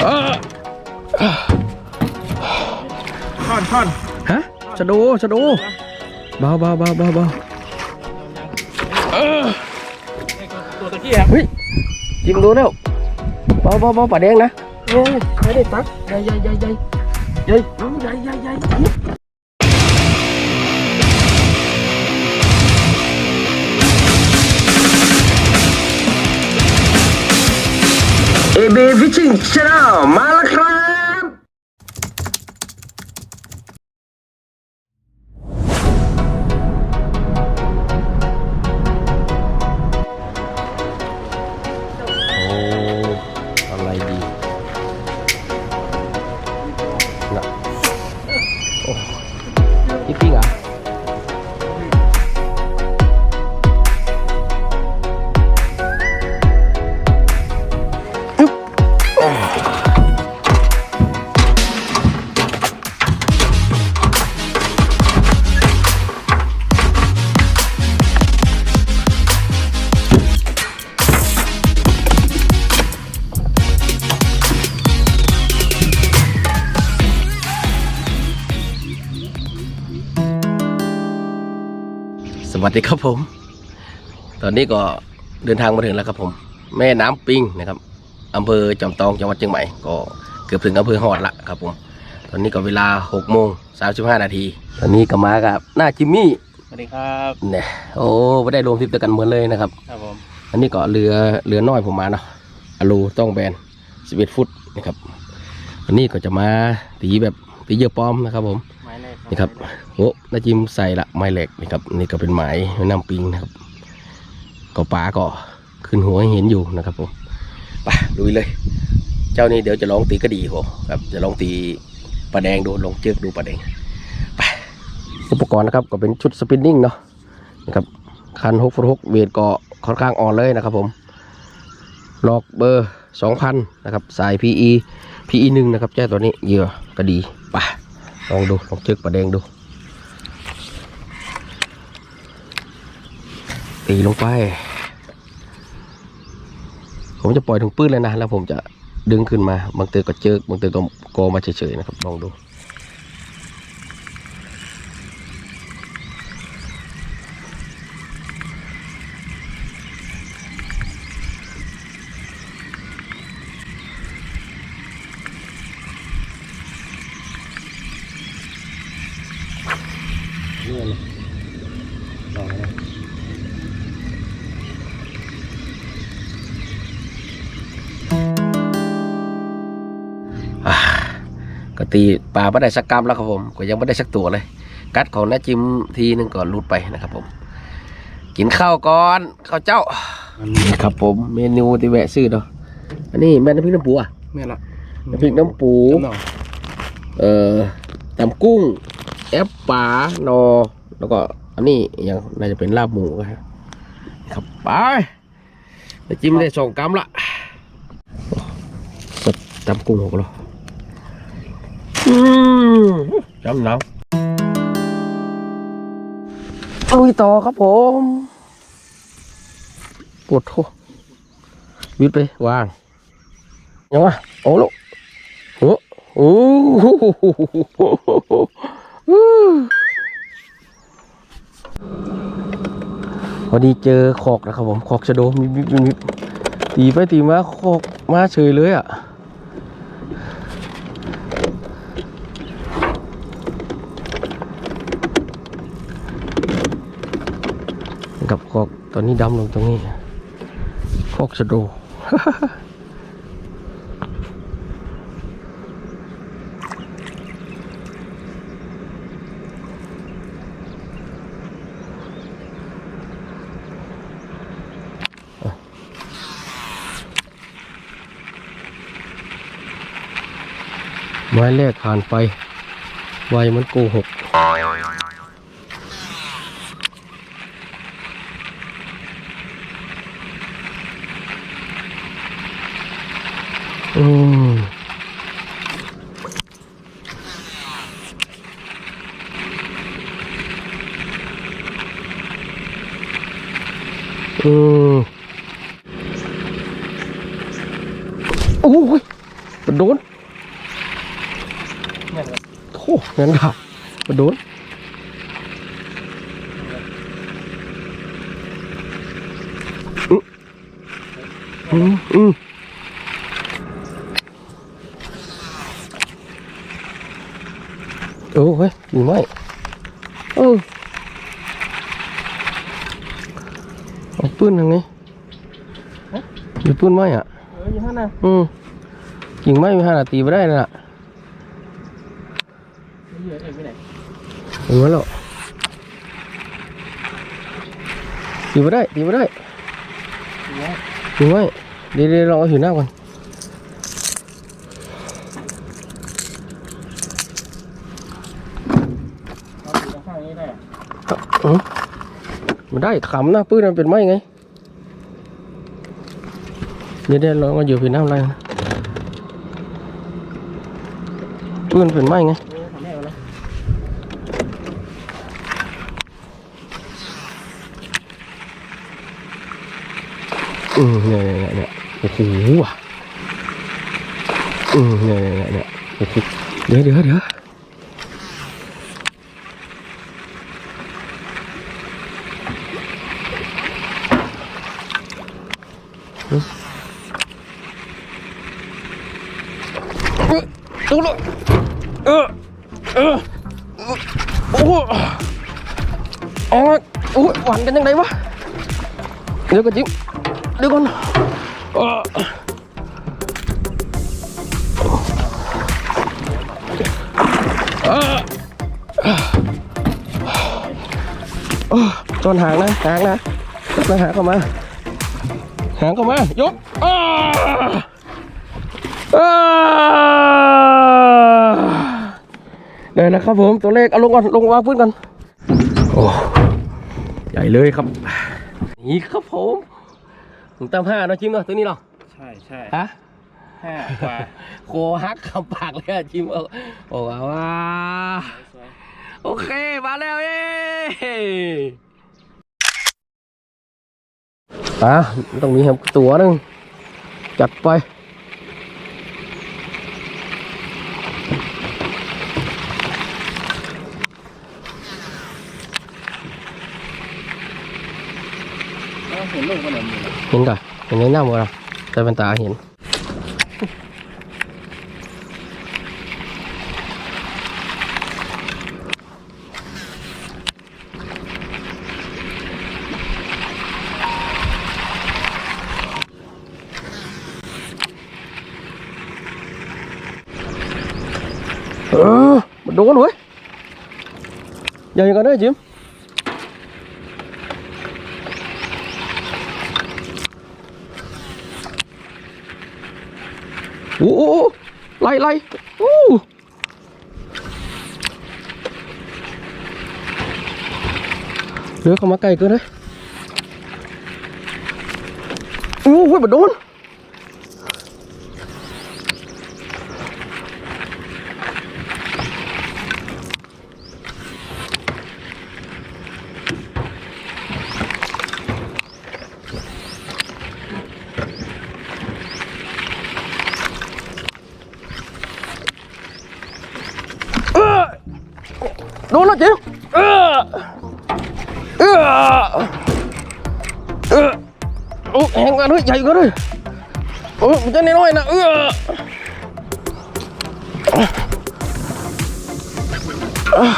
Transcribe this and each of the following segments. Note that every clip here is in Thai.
เออท่อนท่อนฮะชะโดชะโดเบาเบาเบาเบาเบาเออตัวตะกี้ครับเฮ้ยจิ้มดูแล้วเบาเบาเบาปลาแดงนะโอ้ใช้ได้ตักใหญ่ใหญ่ใหญ่ใหญ่ใหญ่เอาใหญ่ใหญ่ ใหญ่เดีครับผม ตอนนี้ก็เดินทางมาถึงแล้วครับผม แม่น้ำปิงนะครับอำเภอจอมตองจังหวัดเชียงใหม่ก็เกือบถึงอำเภอฮอดละครับผม ตอนนี้ก็เวลา6โมง35นาที ตอนนี้ก็มากับหน้าจิมมี่สวัสดีครับเนี่ยโอ้ไม่ได้รวมทริปด้วยกันเหมือนเลยนะครับครับผมอันนี้ก็เรือเรือน้อยผมมาเนาะอะลูต้องแบน11ฟุตนะครับวันนี้ก็จะมาตีแบบตีเหยื่อปลอมนะครับผมไม้แรก นี่ครับโอ้นาจิมใส่ละไม้เหล็กนี่ครับนี่ก็เป็นไม้แม่น้ำปิงนะครับก็ปลาก็ขึ้นหัวให้เห็นอยู่นะครับผมไปลุยเลย เจ้านี้เดี๋ยวจะลองตีกระดีผมครับ จะลองตีปลาแดงดูลองเจือกดูปลาแดงไปอุปกรณ์นะครับก็เป็นชุดสปินนิ่งเนาะนะครับคันหกฟุตหกเวทก็ค่อนข้างอ่อนเลยนะครับผมลอกเบอร์สองพันนะครับ สาย PE PE หนึ่งนะครับเจ้าตัวนี้เยื่อกระดีไป ลองดูลองเจึกปลาแดงดู ตีลงไป ผมจะปล่อยถึงปื้นเลยนะ แล้วผมจะดึงขึ้นมา บางเตือก็เจอกบางเตือก็โกมาเฉยๆนะครับ ลองดู นี่เลยลองนะอ่าก็ตีปลาไม่ได้สักกรัมแล้วครับผม ก็ยังไม่ได้สักตัวเลย กัดของน้าจิมทีนึงก่อนรูดไปนะครับผม กินข้าวก่อนข้าวเจ้านี่ครับผมเมนูที่แวะซื้อเนาะอันนี้แม่น้ำพริกน้ำปูอะแม่ละน้ำพริกน้ำปูจำหน่อเอ่อตำกุ้ง แอปปลานอ แล้วก็อันนี้ยังน่าจะเป็นลาบหมูครับครับไปจิ้มได้สองกรัมละสดตำกุ้งหกแล้วอืมจำหนาวลุยต่อครับผมปวดท้วิดไปวางยังวะโอ้ลูกโอ้โอ้ พอดีเจอขอกนะครับผมขอกชะโดมีมีมีตีไปตีมาขอกมาเฉยเลยอะกับขอกตอนนี้ดำลงตรงนี้ขอกชะโด ไม้แรกผ่านไป ไวมันโกหกอืมอืมโอ้ย มันโดน เนี่ยครับ โอ้แม่นครับมันโดนอืมอืมโอ้เฮ้ยมีไหมเออเอาปืนทางนี้มีปืนไหมอะเอออยู่ท่านน่ะอืมยิงไม่มีห้านาทีไม่ได้นะ เหยื่อเองไปไหน ยิงไม่หรอกยิงไม่ได้ยิงไม่ได้เนี่ยยิงไม่เดี๋ยวเดี๋ยวเราเอาหินหน้าก่อนเอาอยู่ข้างๆนี้ได้อะอืมไม่ได้ขำนะปืนมันเป็นไม้ไง เดี๋ยวเดี๋ยวเรามาอยู่ผิดน้ำอะไรนะปืนเป็นไม้ไง เออทำแม่เอาเลย อืมเนี่ยเนี่ยเนี่ยโอ้โหว่ะอืมเนี่ยเนี่ยเนี่ยโอ้โหเดี๋ยวเดี๋ยวเดี๋ยวดูละเออเออโอ้โหอ๋อโอ้ยหวานกันยังไงวะเดี๋ยวก็จิ้ม เดี๋ยวก่อนเอ่อเอ่อเอ่อจนหางนะ หางนะนะหางเข้ามา หางเข้ามายกอ้าอ้าได้แล้วครับผมตัวเลขเอาลงก่อนลงวางพื้นก่อนโอ้ใหญ่เลยครับ นี่ครับผม ผมตามห้าเนาะชิมเนาะตัวนี้เนาะใช่ใช่ฮะห้ากว่าโคฮักคำปากเลยอะชิมเอาโอ้ว้าวว้าสวยโอเคมาแล้วเย้อะต้องมีแฮมตัวหนึงจัดไป เอาเห็นลูกมันเหรอมีเหรอเห็นก่ะเห็นในหน้ามั้งแต่เป็นตาเห็นเออมันโดนเว้ยใหญ่กันได้จิม โอ้โหไล่ไล่โอ้เหลือเข้ามาไกลเกินเลยโอ้โหมาโดน ใหญ่กันเลยโอ้มันจะน้อยๆนะเออเออ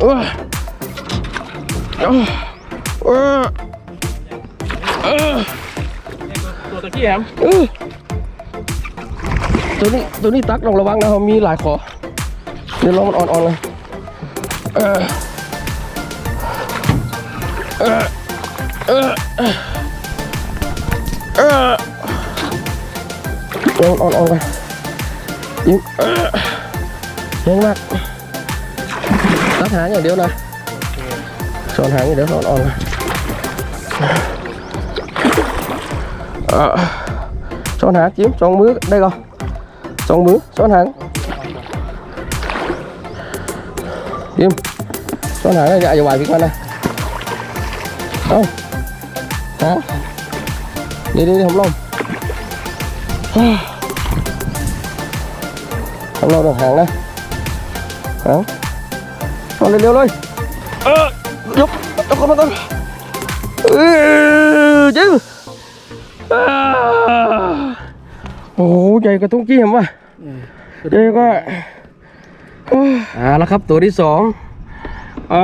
เออเออเออตัวตะกี้แฮมเออตัวนี้ตัวนี้ตักลองระวังนะเขามีหลายขอ เดี๋ยวลองมันอ่อนๆเลยเออเออเออเอ on on on coi yếu nhanh mặt tắt hái nhảy điếu này chọn hái nhảy điếu on on coi chọn hái chiếm ờ. trong bước đây rồi. Trong bước chọn hái. Chiếm chọn hái này dạy vào bài con này. Không. Hả đi đi đi, không lông. ข้างนอกต้องห่างนะห่างเอาเร็วๆเลยเออยกยกเข้ามาก่อนเออจิ้มอ่าโอ้โหใหญ่กว่าตุ้งกี้เห็นป่ะใหญ่ก็อ่าแล้วครับตัวที่สองอ่า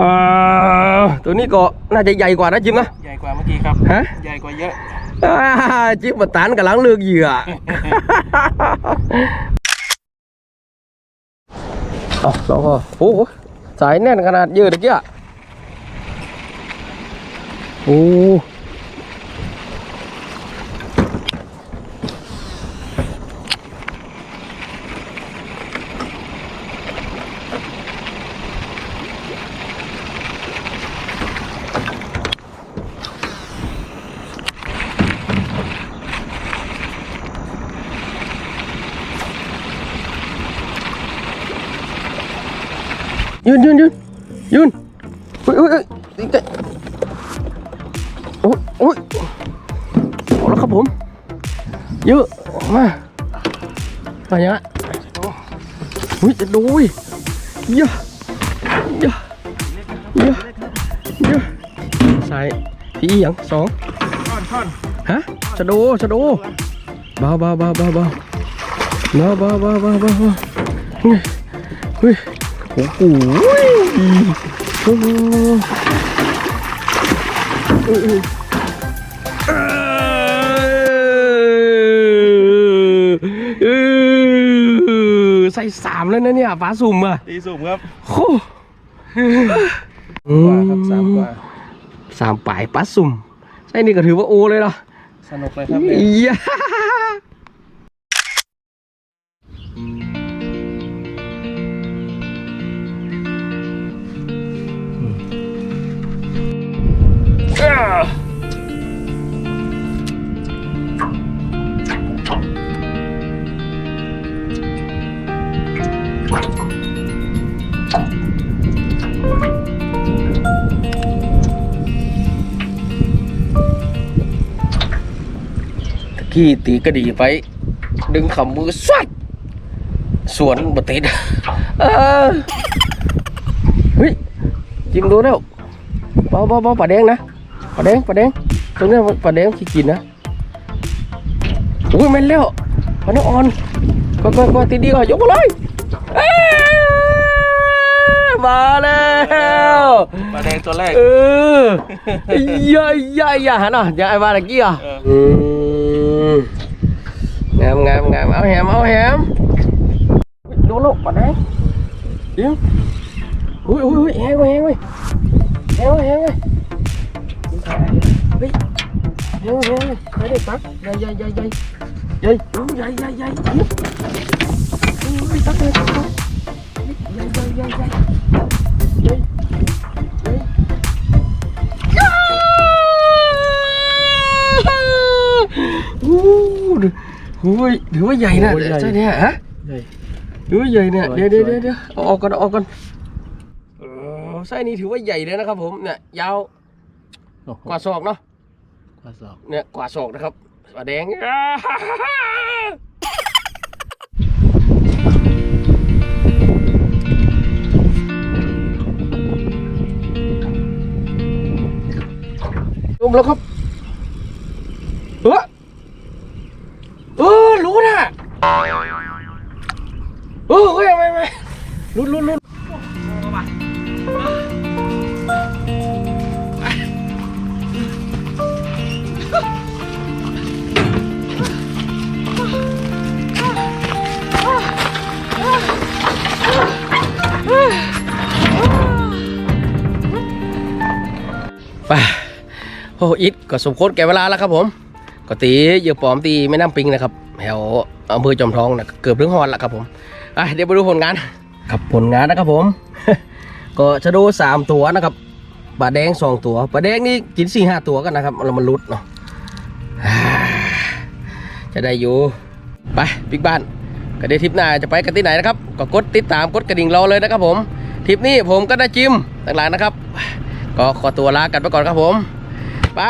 ตัวนี้ก็น่าจะใหญ่กว่านะจิมนะใหญ่กว่าเมื่อกี้ครับฮะใหญ่กว่าเยอะอ่า จิ๊บมาตานกับล้างเลือกเหยื่อเอาเราก็โอ้โหสายแน่นขนาดเยอะตะเกียโอ้ ยืนยืนยืนยืนอุ้ยอุ้ยอุ้ยโอ้ยโอ้ยเอาแล้วครับผมเยอะมาไปยังไงอุ้ยจะดูอุ้ยเยอะเยอะเยอะเยอะใส่พี่อีหยังสองท่อนฮะชะโดชะโดเบาเบาเบาเบาเบาเบาเบาเบาเบาเบาเฮ้ยเฮ้ย โอ้โหโอ้โหเออเออเออใส่สามแล้วนะเนี่ยฟ้าสุ่มอะตีสูงครับโอ้กว่าครับสามกว่าสามปลายปลาสุ่มใช่นี่ก็ถือว่าโอเลยเนาะสนุกเลยครับเนี่ย อียะตะกี้ตีกระดีไป ดึงขำมือสวัดสวนบติดเออเฮ้ยจิ้มดูแล้วเบาเบาเบาปลาแดงนะ ปลาแดงปลาแดงตรงเนี้ยปลาแดงขี้กินนะอุ้ยแม่นแล้วปลาเนื้ออ่อนก็ก็ก็ตีดีก็ยกมาเลยเอ้ยมาแล้วปลาแดงตัวแรกเออใหญ่ใหญ่ใหญ่ฮะเนาะอย่าไอ้บ้านตะกี้อะเอออืมงามงามงามเอาแหมเอาแหมดูลูกมาไหนเดี๋ยวอุ้ยอุ้ยอุ้ยแหงเว้ยแหงเว้ยแหงเว้ยแหงเว้ย เฮ้ยแหงเว้ยแหงเว้ยใครได้ตักใหญ่ใหญ่ใหญ่ใหญ่ใหญ่ใหญ่ใหญ่ใหญ่ตักเลยตักเลยใหญ่ใหญ่ใหญ่ใหญ่ใหญ่ใหญ่โอ้โหถือว่าใหญ่นะใช่เนี่ยฮะใหญ่ถือว่าใหญ่เนี่ยเดี๋ยวเดี๋ยวเดี๋ยวเอาออกก่อนเอาออกก่อนเออไส้นี้ถือว่าใหญ่เลยนะครับผมเนี่ยยาว กว่าศอกเนาะกว่าสองเนี่ยกว่าศอกนะครับปลาแดงจมแล้วครับ ไปโอ้อิดก็สมควรแก่เวลาแล้วครับผมก็ตีเหยื่อปลอมตีแม่น้ำปิงนะครับแถวอำเภอจอมทองนะเกือบถึงฮอนแล้วครับผมอะเดี๋ยวไปดูผลงานครับผลงานนะครับผม ก็ชะโดสามตัวนะครับปลาแดงสองตัวปลาแดงนี่กินสี่ห้าตัวกันนะครับเรามันลุดเนาะอ่าจะได้อยู่ไปบิ๊กบ้านก็เดี๋ยวทริปหน้าจะไปกันที่ไหนนะครับ ก็กดติดตามกดกระดิ่งรอเลยนะครับผมทริปนี้ผมก็ได้จิมต่างๆนะครับ ก็ขอตัวลากันไปก่อนครับผม ไป